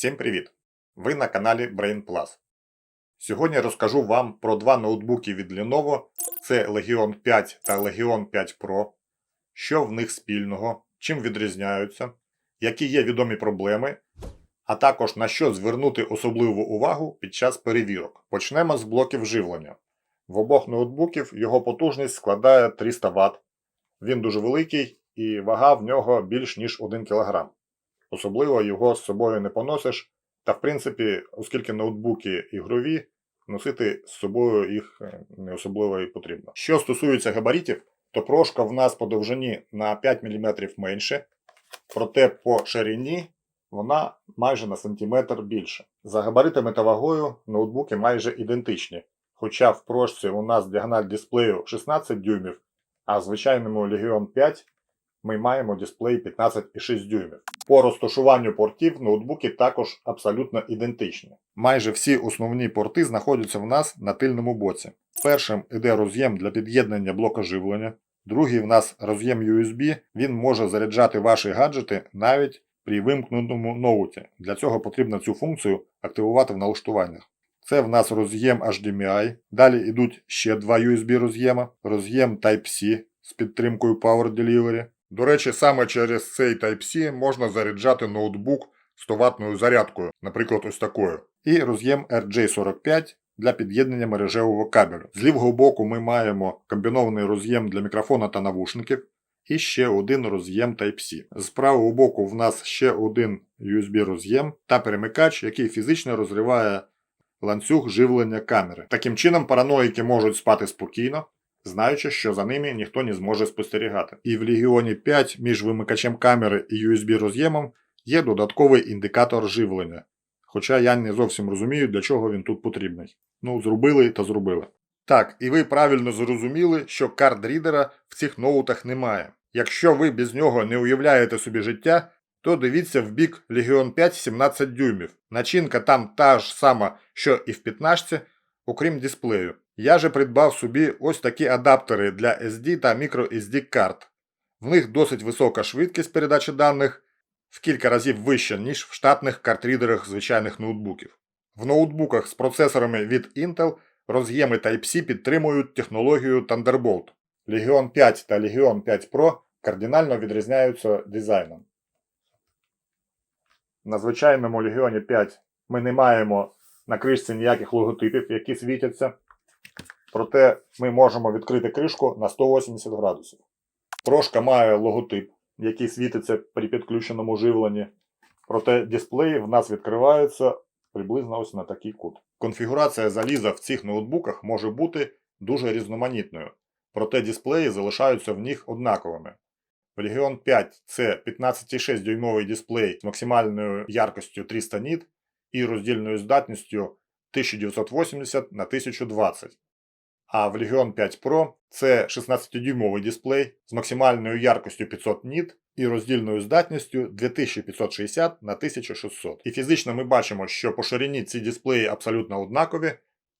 Всім привіт! Ви на каналі Brain Plus. Сьогодні розкажу вам про два ноутбуки від Lenovo. Це Legion 5 та Legion 5 Pro. Що в них спільного, чим відрізняються, які є відомі проблеми, а також на що звернути особливу увагу під час перевірок. Почнемо з блоків живлення. В обох ноутбуків його потужність складає 300 Вт. Він дуже великий і вага в нього більш ніж 1 кг. Особливо його з собою не поносиш. Та, в принципі, оскільки ноутбуки ігрові, носити з собою їх е, не особливо і потрібно. Що стосується габаритів, то прошка в нас по довжині на 5 мм менше, проте по ширині вона майже на сантиметр більше. За габаритами та вагою ноутбуки майже ідентичні. Хоча в прошці у нас діагональ дисплею 16 дюймів, а в звичайному Legion 5 ми маємо дисплей 15,6 дюймів. По розташуванню портів ноутбуки також абсолютно ідентичні. Майже всі основні порти знаходяться в нас на тильному боці. Першим іде роз'єм для під'єднання блока живлення, другий в нас роз'єм USB, він може заряджати ваші гаджети навіть при вимкненому ноуті. Для цього потрібно цю функцію активувати в налаштуваннях. Це в нас роз'єм HDMI. Далі йдуть ще два USB роз'єма, роз'єм Type-C з підтримкою Power Delivery. До речі, саме через цей Type-C можна заряджати ноутбук 100 ваттною зарядкою, наприклад, ось такою. І роз'єм RJ45 для під'єднання мережевого кабелю. З лівого боку ми маємо комбінований роз'єм для мікрофона та навушників. І ще один роз'єм Type-C. З правого боку в нас ще один USB роз'єм та перемикач, який фізично розриває ланцюг живлення камери. Таким чином, параноїки можуть спати спокійно, знаючи, що за ними ніхто не зможе спостерігати. І в Легіоні 5 між вимикачем камери і USB роз'ємом є додатковий індикатор живлення. Хоча я не зовсім розумію, для чого він тут потрібний. Ну, зробили та зробили. Так, і ви правильно зрозуміли, що карт-рідера в цих ноутах немає. Якщо ви без нього не уявляєте собі життя, то дивіться в бік Legion 5 17 дюймів. Начинка там та ж сама, що і в 15, окрім дисплею. Я же придбав собі ось такі адаптери для SD та microSD карт. В них досить висока швидкість передачі даних, в кілька разів вища, ніж в штатних картрідерах звичайних ноутбуків. В ноутбуках з процесорами від Intel роз'єми Type-C підтримують технологію Thunderbolt. Legion 5 та Legion 5 Pro кардинально відрізняються дизайном. На звичайному Legion 5 ми не маємо на кришці ніяких логотипів, які світяться. Проте ми можемо відкрити кришку на 180 градусів. Прошка має логотип, який світиться при підключеному живленні. Проте дисплеї в нас відкриваються приблизно ось на такий кут. Конфігурація заліза в цих ноутбуках може бути дуже різноманітною, проте дисплеї залишаються в них однаковими. В Legion 5 це 15,6 дюймовий дисплей з максимальною яркостю 300 ніт і роздільною здатністю 1980 на 1020. А в Legion 5 Pro це 16-дюймовий дисплей з максимальною яркостю 500 ніт і роздільною здатністю 2560 на 1600. І фізично ми бачимо, що по ширині ці дисплеї абсолютно однакові,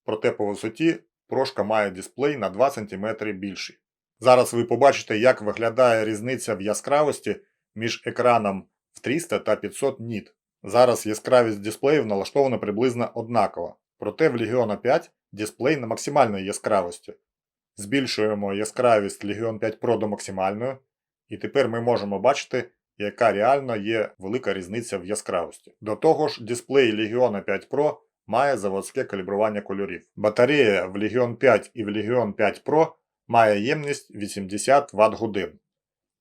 проте по висоті прошка має дисплей на 2 см більший. Зараз ви побачите, як виглядає різниця в яскравості між екраном в 300 та 500 ніт. Зараз яскравість дисплеїв налаштована приблизно однаково. Проте в Legion 5 дисплей на максимальній яскравості. Збільшуємо яскравість Legion 5 Pro до максимальної, і тепер ми можемо бачити, яка реально є велика різниця в яскравості. До того ж, дисплей Legion 5 Pro має заводське калібрування кольорів. Батарея в Legion 5 і в Legion 5 Pro має ємність 80 Вт годин.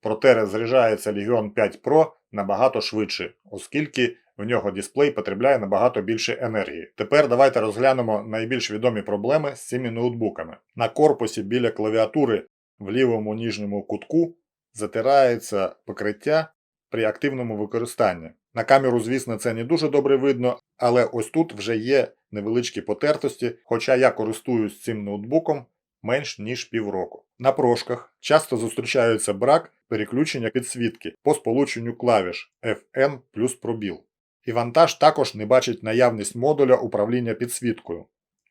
Проте розряджається Legion 5 Pro набагато швидше, оскільки в нього дисплей потребляє набагато більше енергії. Тепер давайте розглянемо найбільш відомі проблеми з цими ноутбуками. На корпусі біля клавіатури в лівому ніжньому кутку затирається покриття при активному використанні. На камеру, звісно, це не дуже добре видно, але ось тут вже є невеличкі потертості, хоча я користуюсь цим ноутбуком менш ніж півроку. На прошках часто зустрічається брак переключення підсвітки по сполученню клавіш FN плюс пробіл. І вантаж також не бачить наявність модуля управління підсвіткою.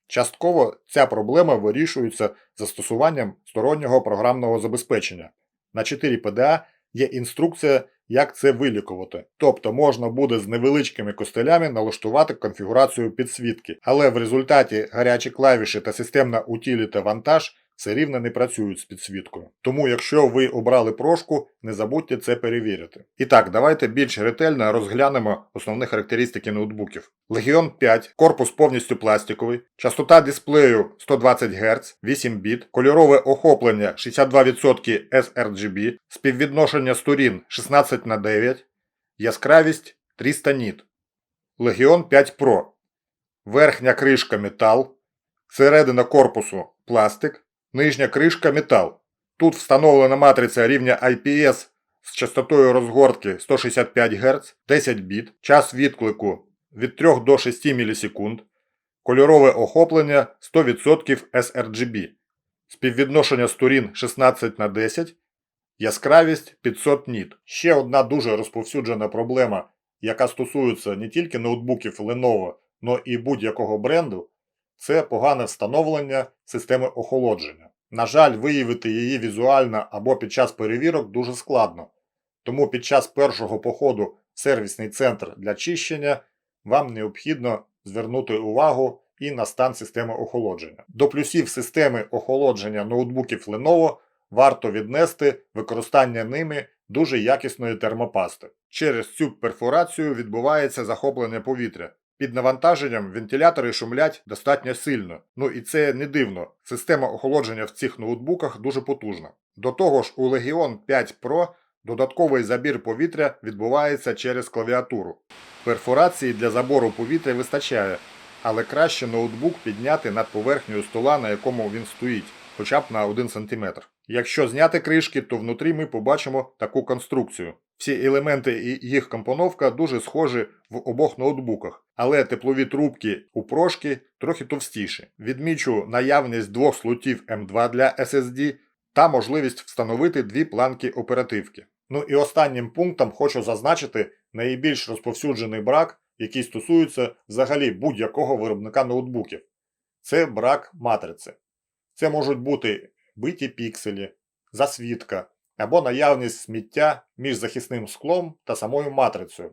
Частково ця проблема вирішується застосуванням стороннього програмного забезпечення. На 4 PDA є інструкція, як це вилікувати. Тобто можна буде з невеличкими костелями налаштувати конфігурацію підсвітки, але в результаті гарячі клавіші та системна утіліта вантаж все рівно не працюють з підсвіткою. Тому, якщо ви обрали прошку, не забудьте це перевірити. І так, давайте більш ретельно розглянемо основні характеристики ноутбуків. Legion 5, корпус повністю пластиковий, частота дисплею 120 Гц, 8 біт, кольорове охоплення 62% sRGB, співвідношення сторін 16 на 9, яскравість 300 ніт. Legion 5 Pro. Верхня кришка метал, середина корпусу пластик, нижня кришка метал. Тут встановлена матриця рівня IPS з частотою розгортки 165 Гц, 10 біт, час відклику від 3 до 6 мілісекунд, кольорове охоплення 100% sRGB, співвідношення сторін 16 на 10, яскравість 500 ніт. Ще одна дуже розповсюджена проблема, яка стосується не тільки ноутбуків Lenovo, но і будь-якого бренду, це погане встановлення системи охолодження. На жаль, виявити її візуально або під час перевірок дуже складно. Тому під час першого походу в сервісний центр для чищення вам необхідно звернути увагу і на стан системи охолодження. До плюсів системи охолодження ноутбуків Lenovo варто віднести використання ними дуже якісної термопасти. Через цю перфорацію відбувається захоплення повітря. Під навантаженням вентилятори шумлять достатньо сильно. Ну і це не дивно. Система охолодження в цих ноутбуках дуже потужна. До того ж, у Legion 5 Pro додатковий забір повітря відбувається через клавіатуру. Перфорації для забору повітря вистачає, але краще ноутбук підняти над поверхнею стола, на якому він стоїть, хоча б на 1 см. Якщо зняти кришки, то внутрі ми побачимо таку конструкцію. Всі елементи і їх компоновка дуже схожі в обох ноутбуках, але теплові трубки у прошки трохи товстіші. Відмічу наявність двох слотів M2 для SSD та можливість встановити дві планки оперативки. Ну і останнім пунктом хочу зазначити найбільш розповсюджений брак, який стосується взагалі будь-якого виробника ноутбуків. Це брак матриці. Це можуть бути биті пікселі, засвідка або наявність сміття між захисним склом та самою матрицею.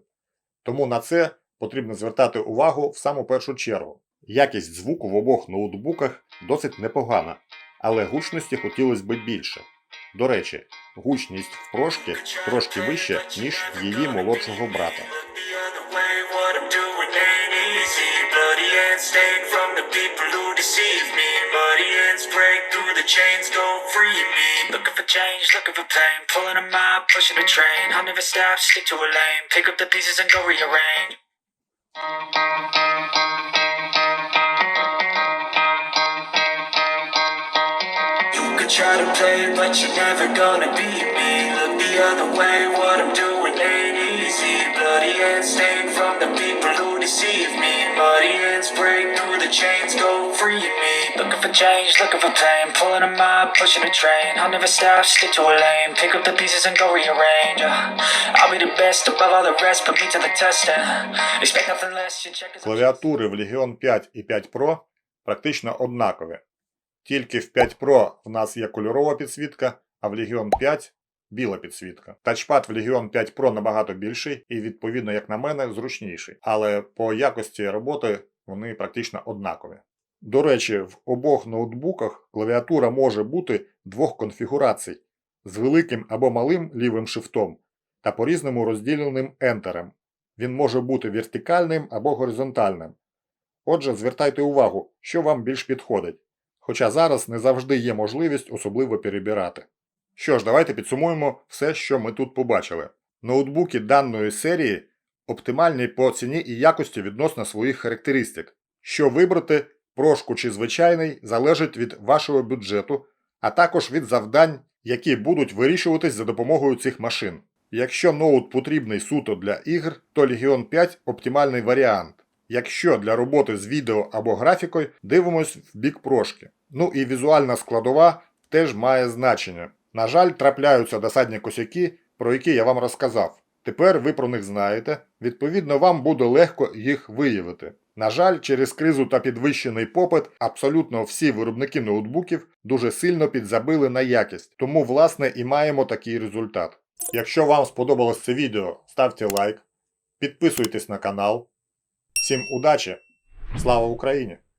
Тому на це потрібно звертати увагу в саму першу чергу. Якість звуку в обох ноутбуках досить непогана, але гучності хотілося б більше. До речі, гучність в прошки трошки вища, ніж її молодшого брата. Chains, go free me. Looking for change, looking for pain. Pulling a mob, pushing a train. I'll never stop, stick to a lane. Pick up the pieces and go rearrange. You could try to play, but you're never gonna beat me. Look the other way, what I'm doing ain't easy. Bloody hands stained from the people deceive me. Muddy hands break through the chains, go free me. Looking for change, looking for pain. Pulling a mob, pushing a train. I'll never stop, stick to a lane. Pick up the pieces and go rearrange. Uh, I'll be the best above all the rest, put me to the test. Uh, expect nothing less, Клавіатури в Legion 5 і 5 Pro практично однакові. Тільки в 5 Pro в нас є кольорова підсвітка, а в Legion 5 біла підсвітка. Тачпад в Legion 5 Pro набагато більший і, відповідно, як на мене, зручніший. Але по якості роботи вони практично однакові. До речі, в обох ноутбуках клавіатура може бути двох конфігурацій з великим або малим лівим шифтом та по-різному розділеним ентером. Він може бути вертикальним або горизонтальним. Отже, звертайте увагу, що вам більш підходить. Хоча зараз не завжди є можливість особливо перебирати. Що ж, давайте підсумуємо все, що ми тут побачили. Ноутбуки даної серії оптимальні по ціні і якості відносно своїх характеристик. Що вибрати, прошку чи звичайний, залежить від вашого бюджету, а також від завдань, які будуть вирішуватись за допомогою цих машин. Якщо ноут потрібний суто для ігр, то Legion 5 оптимальний варіант. Якщо для роботи з відео або графікою, дивимось в бік прошки. Ну і візуальна складова теж має значення. На жаль, трапляються досадні косяки, про які я вам розказав. Тепер ви про них знаєте, відповідно, вам буде легко їх виявити. На жаль, через кризу та підвищений попит абсолютно всі виробники ноутбуків дуже сильно підзабили на якість, тому власне і маємо такий результат. Якщо вам сподобалось це відео, ставте лайк, підписуйтесь на канал. Всім удачі! Слава Україні!